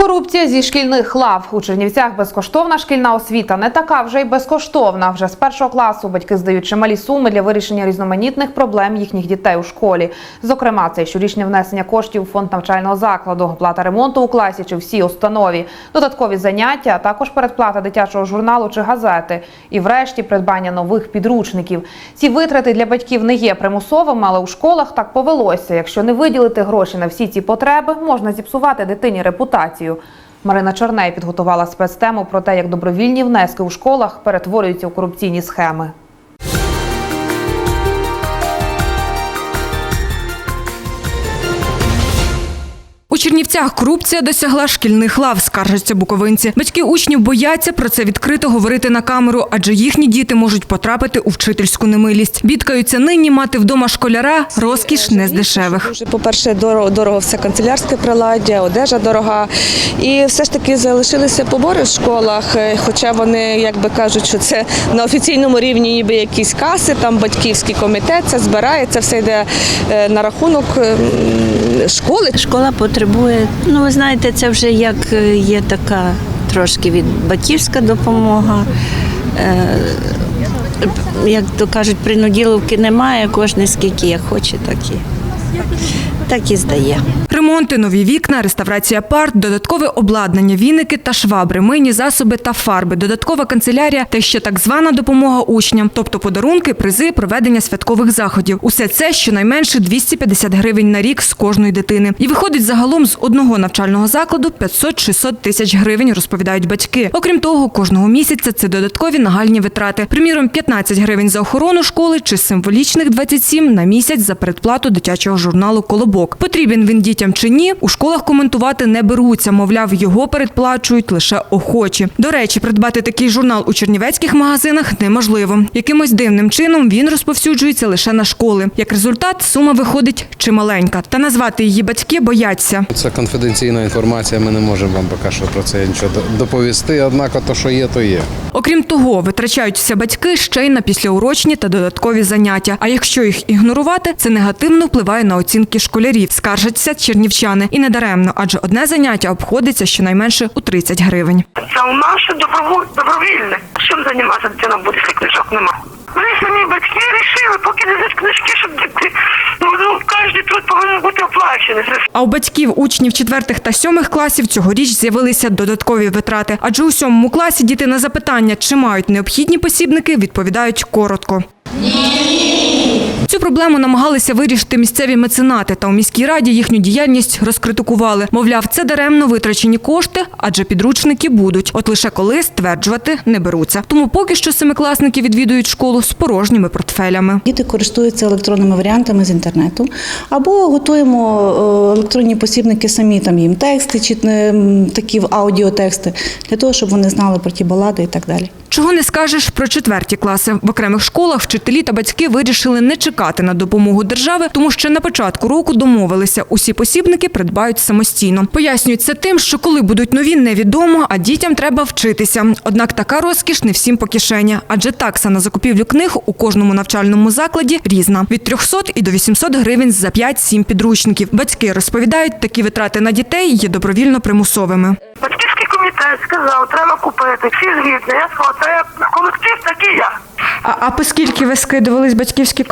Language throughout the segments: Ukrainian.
Корупція зі шкільних лав у Чернівцях безкоштовна шкільна освіта не така вже й безкоштовна. Вже з першого класу батьки здають чималі суми для вирішення різноманітних проблем їхніх дітей у школі. Зокрема, це щорічне внесення коштів у фонд навчального закладу, оплата ремонту у класі чи всій установі, додаткові заняття, а також передплата дитячого журналу чи газети. І, врешті, придбання нових підручників. Ці витрати для батьків не є примусовими, але у школах так повелося. Якщо не виділити гроші на всі ці потреби, можна зіпсувати дитині репутацію. Марина Чорней підготувала спецтему про те, як добровільні внески у школах перетворюються у корупційні схеми. Чернівцях корупція досягла шкільних лав, скаржаться буковинці. Батьки учнів бояться про це відкрито говорити на камеру, адже їхні діти можуть потрапити у вчительську немилість. Бідкаються нині мати вдома школяра розкіш не з дешевих. По-перше, дорого, дорого все канцелярське приладдя, одежа дорога. І все ж таки залишилися побори в школах, е, хоча вони, як би кажуть, що це на офіційному рівні ніби якісь каси, там батьківський комітет, це збирається, все йде е, на рахунок е, м, школи. Школа потребує, ну ви знаєте, це вже як е, є така трошки від батьківська допомога. Е, Як то кажуть, принуділовки немає, кожен скільки як хоче, так і, так і здає. Ремонти, нові вікна, реставрація парт, додаткове обладнання, віники та швабри, мийні засоби та фарби, додаткова канцелярія та ще так звана допомога учням, тобто подарунки, призи, проведення святкових заходів. Усе це щонайменше 250 гривень на рік з кожної дитини. І виходить загалом з одного навчального закладу 500-600 тисяч гривень, розповідають батьки. Окрім того, кожного місяця це додаткові нагальні витрати. Приміром, 15 гривень за охорону школи чи символічних 27 на місяць за передплату дитячого журналу Колобок. Потрібен він дітям чи ні, у школах коментувати не беруться. Мовляв, його передплачують лише охочі. До речі, придбати такий журнал у чернівецьких магазинах неможливо. Якимось дивним чином він розповсюджується лише на школи. Як результат, сума виходить чималенька. Та назвати її батьки бояться. Це конфіденційна інформація. Ми не можемо вам поки що про це нічого доповісти. Однак, то, що є, то є. Окрім того, витрачаються батьки ще й на післяурочні та додаткові заняття. А якщо їх ігнорувати, це негативно впливає на оцінки школярів. Скаржаться чернівчани. І недаремно, адже одне заняття обходиться щонайменше у 30 гривень. Це у нас добровільне. Чим займатися дитина буде, якщо книжок нема? Вони самі батьки вирішили, поки не дають книжки, щоб діти, ну, ну кожен труд повинен бути оплачений. А у батьків учнів четвертих та сьомих класів цьогоріч з'явилися додаткові витрати. Адже у сьомому класі діти на запитання, чи мають необхідні посібники, відповідають коротко. Проблему намагалися вирішити місцеві меценати, та у міській раді їхню діяльність розкритикували. Мовляв, це даремно витрачені кошти, адже підручники будуть. От лише коли стверджувати не беруться. Тому поки що семикласники відвідують школу з порожніми портфелями. Діти користуються електронними варіантами з інтернету, або готуємо е, електронні посібники самі, там їм тексти чи такі аудіотексти, для того, щоб вони знали про ті балади і так далі. Чого не скажеш про четверті класи. В окремих школах вчителі та батьки вирішили не чекати на допомогу держави, тому що на початку року домовилися, усі посібники придбають самостійно. Пояснюють це тим, що коли будуть нові, невідомо, а дітям треба вчитися. Однак така розкіш не всім по кишені, адже такса на закупівлю книг у кожному навчальному закладі різна від 300 і до 800 гривень за 5-7 підручників. Батьки розповідають, такі витрати на дітей є добровільно примусовими. Комітет сказав, треба купити. Всі згідні. Я сказала, це колектив, так і я. А, а по скільки ви скидувались батьківський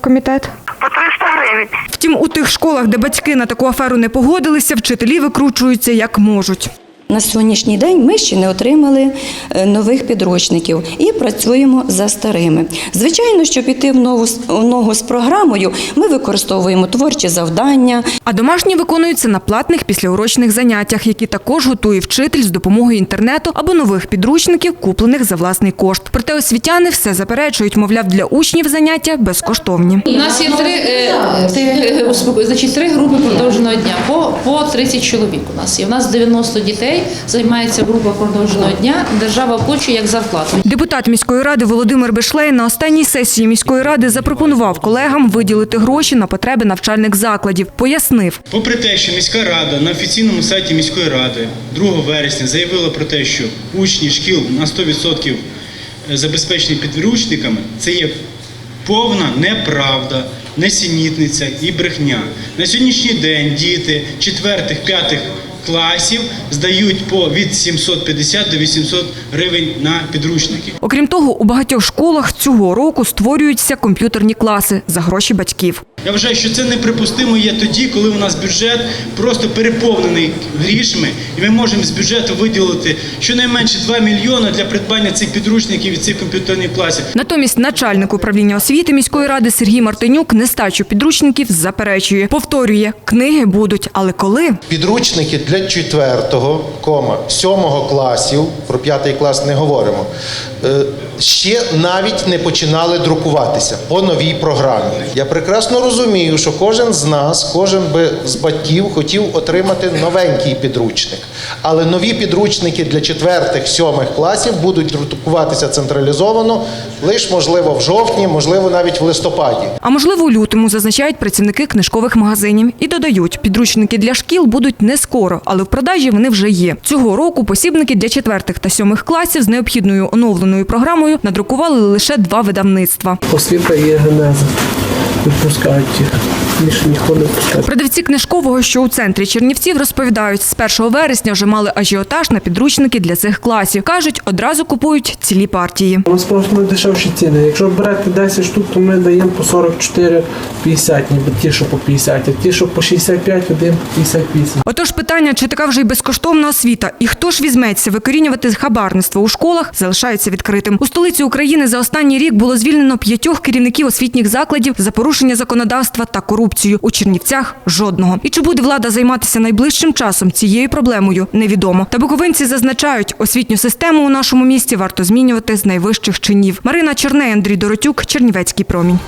комітет? По 300 гривень. Втім, у тих школах, де батьки на таку аферу не погодилися, вчителі викручуються як можуть. На сьогоднішній день ми ще не отримали е, нових підручників і працюємо за старими. Звичайно, щоб піти в нову в ногу з програмою, ми використовуємо творчі завдання, А домашні виконуються на платних післяурочних заняттях, які також готує вчитель з допомогою інтернету або нових підручників, куплених за власний кошт. Проте освітяни все заперечують, мовляв, для учнів заняття безкоштовні. У нас є три, е, три, е, значить, три групи продовженого дня, по, по 30 чоловік у нас є. У нас 90 дітей займається група продовженого дня, держава оплачує як зарплату. Депутат міської ради Володимир Бешлей на останній сесії міської ради запропонував колегам виділити гроші на потреби навчальних закладів. Пояснив, Попри те, що міська рада на офіційному сайті міської ради 2 вересня заявила про те, що учні шкіл на 100% забезпечені підручниками, це є повна неправда, несенітниця і брехня. На сьогоднішній день діти четвертих, п'ятих класів здають по від 750 до 800 гривень на підручники. Окрім того, у багатьох школах цього року створюються комп'ютерні класи за гроші батьків. Я вважаю, що це неприпустимо є тоді, коли у нас бюджет просто переповнений грішми, і ми можемо з бюджету виділити щонайменше 2 мільйони для придбання цих підручників і цих комп'ютерних класів. Натомість начальник управління освіти міської ради Сергій Мартинюк нестачу підручників заперечує. Повторює, книги будуть, але коли? Підручники для 4, кома, 7 класів, про 5 клас не говоримо, ще навіть не починали друкуватися по новій програмі. Я прекрасно розумію, що кожен з нас, кожен би з батьків хотів отримати новенький підручник. Але нові підручники для 4 7 класів будуть друкуватися централізовано лише, можливо, в жовтні, можливо, навіть в листопаді. А можливо, у лютому зазначають працівники книжкових магазинів і додають, підручники для шкіл будуть не скоро, але в продажі вони вже є. Цього року посібники для четвертих та сьомих класів з необхідною оновленою програмою надрукували лише два видавництва. Освіта є генеза. Відпускають їх. Більше не. Продавці книжкового, що у центрі Чернівців, розповідають, з 1 вересня вже мали ажіотаж на підручники для цих класів. кажуть, одразу купують цілі партії. У нас просто найдешевші ціни. Якщо берете 10 штук, то ми даємо по 44-50, ніби ті, що по 50, а ті, що по 65, один по 58. Отож, питання, чи така вже й безкоштовна освіта, і хто ж візьметься викорінювати хабарництво у школах, залишається відкритим. У столиці України за останній рік було звільнено п'ятьох керівників освітніх закладів за порушення законодавства та корупцію. У Чернівцях жодного. І чи буде влада займатися найближчим часом цією проблемою, невідомо. Та буковинці зазначають, освітню систему у нашому місті варто змінювати з найвищих чинів. Марина Черней, Андрій Доротюк, Чернівецький промінь.